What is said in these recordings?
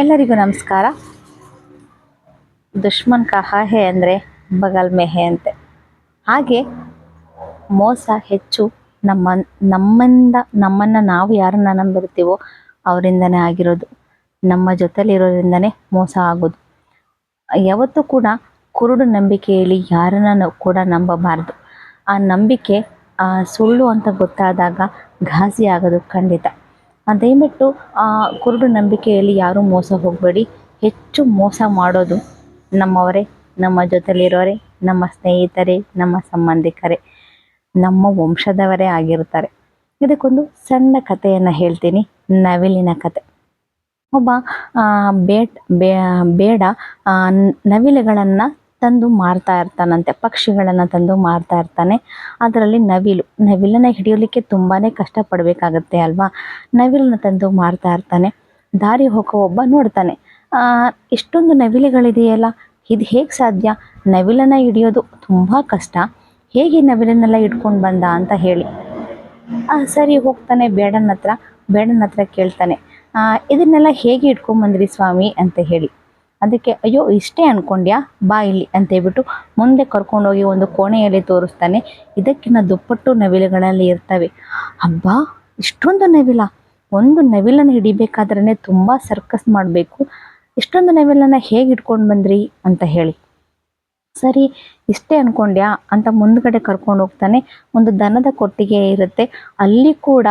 ಎಲ್ಲರಿಗೂ ನಮಸ್ಕಾರ. ದುಶ್ಮನ್ ಕಹಾ ಹೇ ಅಂದರೆ ಬಗಲ್ ಮೆಹೆ ಅಂತೆ. ಹಾಗೆ ಮೋಸ ಹೆಚ್ಚು ನಮ್ಮ, ನಮ್ಮಿಂದ, ನಮ್ಮನ್ನು ನಾವು ಯಾರನ್ನ ನಂಬಿರ್ತೀವೋ ಅವರಿಂದನೇ ಆಗಿರೋದು. ನಮ್ಮ ಜೊತೆಲಿರೋದ್ರಿಂದನೇ ಮೋಸ ಆಗೋದು. ಯಾವತ್ತೂ ಕೂಡ ಕುರುಡು ನಂಬಿಕೆಯಲ್ಲಿ ಯಾರನ್ನ ಕೂಡ ನಂಬಬಾರ್ದು. ಆ ನಂಬಿಕೆ ಸುಳ್ಳು ಅಂತ ಗೊತ್ತಾದಾಗ ಘಾಸಿ ಆಗೋದು ಖಂಡಿತ. ದಯವಿಟ್ಟು ಆ, ಕುರುಡು ನಂಬಿಕೆಯಲ್ಲಿ ಯಾರೂ ಮೋಸ ಹೋಗಬೇಡಿ. ಹೆಚ್ಚು ಮೋಸ ಮಾಡೋದು ನಮ್ಮವರೇ, ನಮ್ಮ ಜೊತೆಲಿರೋರೆ, ನಮ್ಮ ಸ್ನೇಹಿತರೇ, ನಮ್ಮ ಸಂಬಂಧಿಕರೇ, ನಮ್ಮ ವಂಶದವರೇ ಆಗಿರ್ತಾರೆ ಇದಕ್ಕೊಂದು ಸಣ್ಣ ಕಥೆಯನ್ನು ಹೇಳ್ತೀನಿ, ನವಿಲಿನ ಕತೆ. ಒಬ್ಬ ಬೇಟ್ ಬೇಡ ನವಿಲುಗಳನ್ನು ತಂದು ಮಾರ್ತಾ ಇರ್ತಾನಂತೆ, ಪಕ್ಷಿಗಳನ್ನು ತಂದು ಮಾರ್ತಾ ಇರ್ತಾನೆ. ಅದರಲ್ಲಿ ನವಿಲು, ನವಿಲನ್ನು ಹಿಡಿಯಲಿಕ್ಕೆ ತುಂಬಾ ಕಷ್ಟಪಡಬೇಕಾಗತ್ತೆ ಅಲ್ವಾ? ನವಿಲನ್ನ ತಂದು ಮಾರ್ತಾ ಇರ್ತಾನೆ, ದಾರಿ ಹೋಗೋ ಒಬ್ಬ ನೋಡ್ತಾನೆ. ಎಷ್ಟೊಂದು ನವಿಲುಗಳಿದೆಯಲ್ಲ, ಇದು ಹೇಗೆ ಸಾಧ್ಯ? ನವಿಲನ್ನು ಹಿಡಿಯೋದು ತುಂಬ ಕಷ್ಟ. ಹೇಗೆ ನವಿಲನ್ನೆಲ್ಲ ಇಟ್ಕೊಂಡು ಬಂದ ಅಂತ ಹೇಳಿ. ಸರಿ ಹೋಗ್ತಾನೆ ಬೇಡನ ಹತ್ರ ಬೇಡನ ಹತ್ರ ಕೇಳ್ತಾನೆ ಇದನ್ನೆಲ್ಲ ಹೇಗೆ ಇಟ್ಕೊಂಬಂದ್ರಿ ಸ್ವಾಮಿ ಅಂತ ಹೇಳಿ. ಅದಕ್ಕೆ, ಅಯ್ಯೋ, ಇಷ್ಟೇ ಅನ್ಕೊಂಡ್ಯಾ? ಬಾ ಇಲ್ಲಿ, ಅಂತ ಹೇಳ್ಬಿಟ್ಟು ಮುಂದೆ ಕರ್ಕೊಂಡೋಗಿ ಒಂದು ಕೋಣೆಯಲ್ಲಿ ತೋರಿಸ್ತಾನೆ. ಇದಕ್ಕಿಂತ ದುಪ್ಪಟ್ಟು ನವಿಲುಗಳಲ್ಲಿ ಇರ್ತವೆ. ಹಬ್ಬ ಇಷ್ಟೊಂದು ನವಿಲ. ಒಂದು ನವಿಲನ್ನು ಹಿಡಿಬೇಕಾದ್ರೆ ತುಂಬ ಸರ್ಕಸ್ ಮಾಡಬೇಕು. ಇಷ್ಟೊಂದು ನವಿಲನ್ನು ಹೇಗೆ ಇಟ್ಕೊಂಡು ಬಂದ್ರಿ? ಅಂತ ಹೇಳಿ. ಸರಿ, ಇಷ್ಟೇ ಅನ್ಕೊಂಡ್ಯಾ? ಅಂತ ಮುಂದ್ಗಡೆ ಕರ್ಕೊಂಡು ಹೋಗ್ತಾನೆ. ಒಂದು ದನದ ಕೊಟ್ಟಿಗೆ ಇರುತ್ತೆ. ಅಲ್ಲಿ ಕೂಡ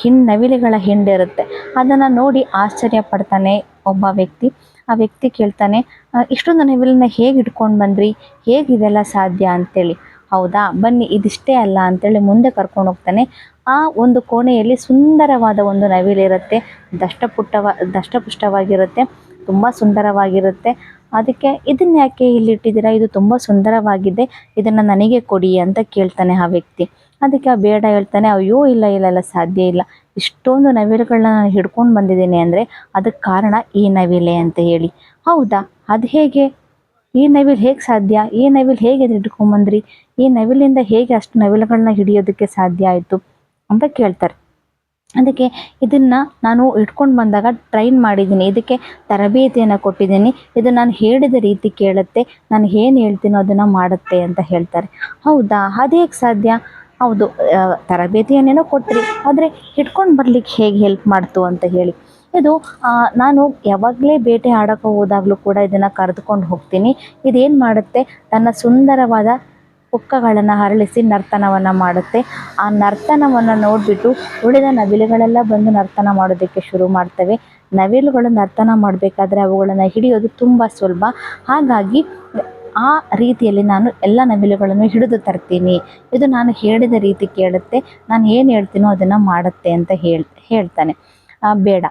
ಹಿಂಡ್ ನವಿಲುಗಳ ಹಿಂಡಿರುತ್ತೆ. ಅದನ್ನು ನೋಡಿ ಆಶ್ಚರ್ಯ ಪಡ್ತಾನೆ. ಒಬ್ಬ ವ್ಯಕ್ತಿ. ಆ ವ್ಯಕ್ತಿ ಕೇಳ್ತಾನೆ "ಆ, ಇಷ್ಟೊಂದು ನವಿಲನ್ನ ಹೇಗೆ ಇಟ್ಕೊಂಡು ಬಂದ್ರಿ? ಹೇಗೆ ಇದೆಲ್ಲ ಸಾಧ್ಯ? ಅಂತೇಳಿ. ಹೌದಾ? ಬನ್ನಿ ಇದಿಷ್ಟೇ ಅಲ್ಲ. ಅಂತೇಳಿ ಮುಂದೆ ಕರ್ಕೊಂಡು ಹೋಗ್ತಾನೆ. ಆ ಒಂದು ಕೋಣೆಯಲ್ಲಿ ಸುಂದರವಾದ ಒಂದು ನವಿಲಿರುತ್ತೆ. ದಷ್ಟಪುಟ್ಟವ ದಷ್ಟಪುಷ್ಟವಾಗಿರುತ್ತೆ. ತುಂಬ ಸುಂದರವಾಗಿರುತ್ತೆ. ಅದಕ್ಕೆ ಇದನ್ನ ಯಾಕೆ ಇಲ್ಲಿ ಇಟ್ಟಿದ್ದೀರಾ ಇದು ತುಂಬ ಸುಂದರವಾಗಿದೆ. ಇದನ್ನು ನನಗೆ ಕೊಡಿ ಅಂತ ಕೇಳ್ತಾನೆ ಆ ವ್ಯಕ್ತಿ. ಅದಕ್ಕೆ ಬೇಡ ಹೇಳ್ತಾನೆ ಅಯ್ಯೋ ಇಲ್ಲ ಇಲ್ಲ ಇಲ್ಲ ಸಾಧ್ಯ ಇಲ್ಲ. ಇಷ್ಟೊಂದು ನವಿಲುಗಳನ್ನ ನಾನು ಹಿಡ್ಕೊಂಡು ಬಂದಿದ್ದೀನಿ ಅಂದರೆ ಅದಕ್ಕೆ ಕಾರಣ ಈ ನವಿಲೆ ಅಂತ ಹೇಳಿ. ಹೌದಾ? ಅದು ಹೇಗೆ? ಈ ನವಿಲು ಹೇಗೆ ಸಾಧ್ಯ? ಈ ನವಿಲು ಹೇಗೆ ಹಿಡ್ಕೊಂಬಂದ್ರಿ? ಈ ನವಿಲಿಂದ ಹೇಗೆ ಅಷ್ಟು ನವಿಲುಗಳನ್ನ ಹಿಡಿಯೋದಕ್ಕೆ ಸಾಧ್ಯ ಆಯಿತು ಅಂತ ಕೇಳ್ತಾರೆ. ಅದಕ್ಕೆ ಇದನ್ನು ನಾನು ಇಟ್ಕೊಂಡು ಬಂದಾಗ ಟ್ರೈನ್ ಮಾಡಿದ್ದೀನಿ. ಇದಕ್ಕೆ ತರಬೇತಿಯನ್ನು ಕೊಟ್ಟಿದ್ದೀನಿ. ಇದು ನಾನು ಹೇಳಿದ ರೀತಿ ಕೇಳುತ್ತೆ. ನಾನು ಏನು ಹೇಳ್ತೀನೋ ಅದನ್ನು ಮಾಡುತ್ತೆ ಅಂತ ಹೇಳ್ತಾರೆ. ಹೌದಾ? ಅದು ಸಾಧ್ಯ? ಹೌದು ತರಬೇತಿಯನ್ನೇನೋ ಕೊಟ್ರಿ, ಆದರೆ ಹಿಡ್ಕೊಂಡು ಬರ್ಲಿಕ್ಕೆ ಹೇಗೆ ಹೆಲ್ಪ್ ಮಾಡ್ತು ಅಂತ ಹೇಳಿ. ಇದು ನಾನು ಯಾವಾಗಲೇ ಬೇಟೆ ಆಡೋಕೆ ಹೋದಾಗಲೂ ಕೂಡ ಇದನ್ನು ಕರೆದುಕೊಂಡು ಹೋಗ್ತೀನಿ. ಇದೇನು ಮಾಡುತ್ತೆ, ತನ್ನ ಸುಂದರವಾದ ಪುಕ್ಕಗಳನ್ನು ಹರಳಿಸಿ ನರ್ತನವನ್ನು ಮಾಡುತ್ತೆ. ಆ ನರ್ತನವನ್ನು ನೋಡಿಬಿಟ್ಟು ಉಳಿದ ನವಿಲುಗಳೆಲ್ಲ ಬಂದು ನರ್ತನ ಮಾಡೋದಕ್ಕೆ ಶುರು ಮಾಡ್ತವೆ. ನವಿಲುಗಳು ನರ್ತನ ಮಾಡಬೇಕಾದ್ರೆ ಅವುಗಳನ್ನು ಹಿಡಿಯೋದು ತುಂಬ ಸುಲಭ. ಹಾಗಾಗಿ ಆ ರೀತಿಯಲ್ಲಿ ನಾನು ಎಲ್ಲ ನವಿಲುಗಳನ್ನು ಹಿಡಿದು ತರ್ತೀನಿ. ಇದು ನಾನು ಹೇಳಿದ ರೀತಿ ಕೇಳುತ್ತೆ. ನಾನು ಏನು ಹೇಳ್ತೀನೋ ಅದನ್ನು ಮಾಡುತ್ತೆ ಅಂತ ಹೇಳ್, ಹೇಳ್ತಾನೆ. ಬೇಡ.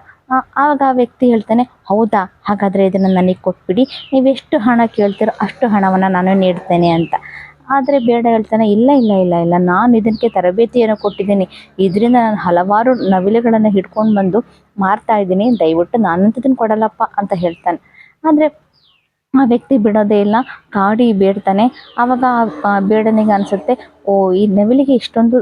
ಆವಾಗ ಆ ವ್ಯಕ್ತಿ ಹೇಳ್ತಾನೆ, ಹೌದಾ? ಹಾಗಾದರೆ ಇದನ್ನು ನನಗೆ ಕೊಟ್ಬಿಡಿ. ನೀವೆಷ್ಟು ಹಣ ಕೇಳ್ತೀರೋ ಅಷ್ಟು ಹಣವನ್ನು ನಾನು ನೀಡ್ತೇನೆ ಅಂತ. ಆದರೆ ಬೇಡ ಹೇಳ್ತಾನೆ, ಇಲ್ಲ ಇಲ್ಲ ಇಲ್ಲ ಇಲ್ಲ. ನಾನು ಇದಕ್ಕೆ ತರಬೇತಿಯನ್ನು ಕೊಟ್ಟಿದ್ದೀನಿ. ಇದರಿಂದ ನಾನು ಹಲವಾರು ನವಿಲುಗಳನ್ನು ಹಿಡ್ಕೊಂಡು ಬಂದು ಮಾರ್ತಾ ಇದ್ದೀನಿ. ದಯವಿಟ್ಟು ನಾನಂತದನ್ನು ಕೊಡಲ್ಲಪ್ಪ ಅಂತ ಹೇಳ್ತಾನೆ. ಆದರೆ ಆ ವ್ಯಕ್ತಿ ಬಿಡೋದೇ ಇಲ್ಲ ಕಾಡಿ ಬೇಡ್ತಾನೆ. ಆವಾಗ ಆ, ಬೇಡನಿಗೆ ಅನಿಸುತ್ತೆ, ಓ, ಈ ನವಿಲಿಗೆ ಇಷ್ಟೊಂದು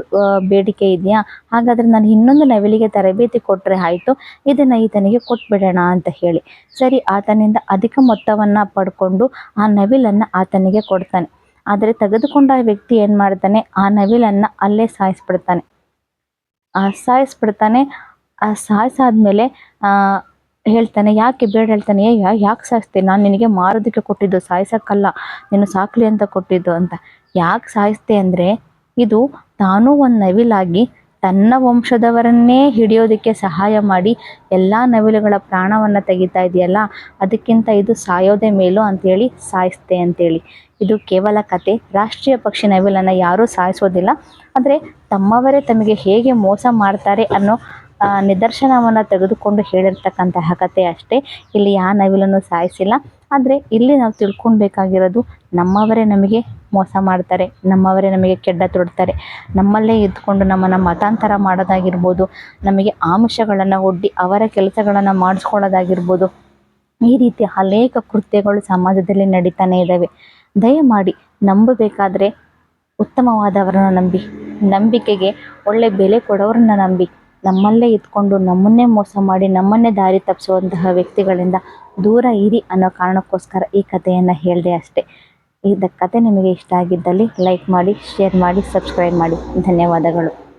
ಬೇಡಿಕೆ ಇದೆಯಾ? ಹಾಗಾದರೆ ನಾನು ಇನ್ನೊಂದು ನವಿಲಿಗೆ ತರಬೇತಿ ಕೊಟ್ಟರೆ ಆಯಿತು, ಇದನ್ನು ಈತನಿಗೆ ಕೊಟ್ಬಿಡೋಣ ಅಂತ ಹೇಳಿ. ಸರಿ, ಆತನಿಂದ ಅಧಿಕ ಮೊತ್ತವನ್ನು ಪಡ್ಕೊಂಡು ಆ ನವಿಲನ್ನು ಆತನಿಗೆ ಕೊಡ್ತಾನೆ. ಆದರೆ ತೆಗೆದುಕೊಂಡ ವ್ಯಕ್ತಿ ಏನು ಮಾಡ್ತಾನೆ? ಆ ನವಿಲನ್ನು ಅಲ್ಲೇ ಸಾಯಿಸ್ಬಿಡ್ತಾನೆ. ಸಾಯಿಸ್ಬಿಡ್ತಾನೆ. ಆ ಸಾಯಿಸಾದ್ಮೇಲೆ ಹೇಳ್ತಾನೆ, ಯಾಕೆ ಬೇಡ? ಹೇಳ್ತಾನೆ ಏ ಯಾಕೆ ಸಾಯಿಸ್ತೀನಿ ನಾನು ನಿನಗೆ ಮಾರೋದಕ್ಕೆ ಕೊಟ್ಟಿದ್ದು, ಸಾಯಿಸೋಕ್ಕಲ್ಲ. ನೀನು ಸಾಕಲಿ ಅಂತ ಕೊಟ್ಟಿದ್ದು ಅಂತ. ಯಾಕೆ ಸಾಯಿಸ್ತೆ ಅಂದರೆ, ಇದು ತಾನೂ ಒಂದು ನವಿಲಾಗಿ ತನ್ನ ವಂಶದವರನ್ನೇ ಹಿಡಿಯೋದಕ್ಕೆ ಸಹಾಯ ಮಾಡಿ ಎಲ್ಲ ನವಿಲುಗಳ ಪ್ರಾಣವನ್ನು ತೆಗಿತಾ ಇದೆಯಲ್ಲ, ಅದಕ್ಕಿಂತ ಇದು ಸಾಯೋದೇ ಮೇಲೋ ಅಂಥೇಳಿ ಸಾಯಿಸ್ತೆ ಅಂತೇಳಿ. ಇದು ಕೇವಲ ಕತೆ. ರಾಷ್ಟ್ರೀಯ ಪಕ್ಷಿ ನವಿಲನ್ನು ಯಾರೂ ಸಾಯಿಸೋದಿಲ್ಲ. ಆದರೆ ತಮ್ಮವರೇ ತಮಗೆ ಹೇಗೆ ಮೋಸ ಮಾಡ್ತಾರೆ ಅನ್ನೋ ನಿದರ್ಶನವನ್ನು ತೆಗೆದುಕೊಂಡು ಹೇಳಿರ್ತಕ್ಕಂತಹ ಕತೆ ಅಷ್ಟೇ. ಇಲ್ಲಿ ಯಾವ ನವಿಲನ್ನು ಸಾಯಿಸಿಲ್ಲ. ಆದರೆ ಇಲ್ಲಿ ನಾವು ತಿಳ್ಕೊಳ್ಬೇಕಾಗಿರೋದು ನಮ್ಮವರೇ ನಮಗೆ ಮೋಸ ಮಾಡ್ತಾರೆ, ನಮ್ಮವರೇ ನಮಗೆ ಕೆಡ್ಡ ತೊಡ್ತಾರೆ. ನಮ್ಮಲ್ಲೇ ಇದ್ದುಕೊಂಡು ನಮ್ಮನ್ನು ಮತಾಂತರ ಮಾಡೋದಾಗಿರ್ಬೋದು, ನಮಗೆ ಆಮಿಷಗಳನ್ನು ಒಡ್ಡಿ ಅವರ ಕೆಲಸಗಳನ್ನು ಮಾಡಿಸ್ಕೊಳ್ಳೋದಾಗಿರ್ಬೋದು, ಈ ರೀತಿ ಅನೇಕ ಕೃತ್ಯಗಳು ಸಮಾಜದಲ್ಲಿ ನಡೀತಾನೆ ಇದ್ದಾವೆ. ದಯಮಾಡಿ ನಂಬಬೇಕಾದರೆ ಉತ್ತಮವಾದವರನ್ನು ನಂಬಿ, ನಂಬಿಕೆಗೆ ಒಳ್ಳೆ ಬೆಲೆ ಕೊಡೋರನ್ನ ನಂಬಿ. ನಮ್ಮಲ್ಲೇ ಇದ್ಕೊಂಡು ನಮ್ಮನ್ನೇ ಮೋಸ ಮಾಡಿ ನಮ್ಮನ್ನೇ ದಾರಿ ತಪ್ಪಿಸುವಂತಹ ವ್ಯಕ್ತಿಗಳಿಂದ ದೂರ ಇರಿ ಅನ್ನೋ ಕಾರಣಕ್ಕೋಸ್ಕರ ಈ ಕಥೆಯನ್ನು ಹೇಳಿದೆ ಅಷ್ಟೇ. ಈ ಕತೆ ನಿಮಗೆ ಇಷ್ಟ ಆಗಿದ್ದಲ್ಲಿ ಲೈಕ್ ಮಾಡಿ ಶೇರ್ ಮಾಡಿ ಸಬ್ಸ್ಕ್ರೈಬ್ ಮಾಡಿ. ಧನ್ಯವಾದಗಳು.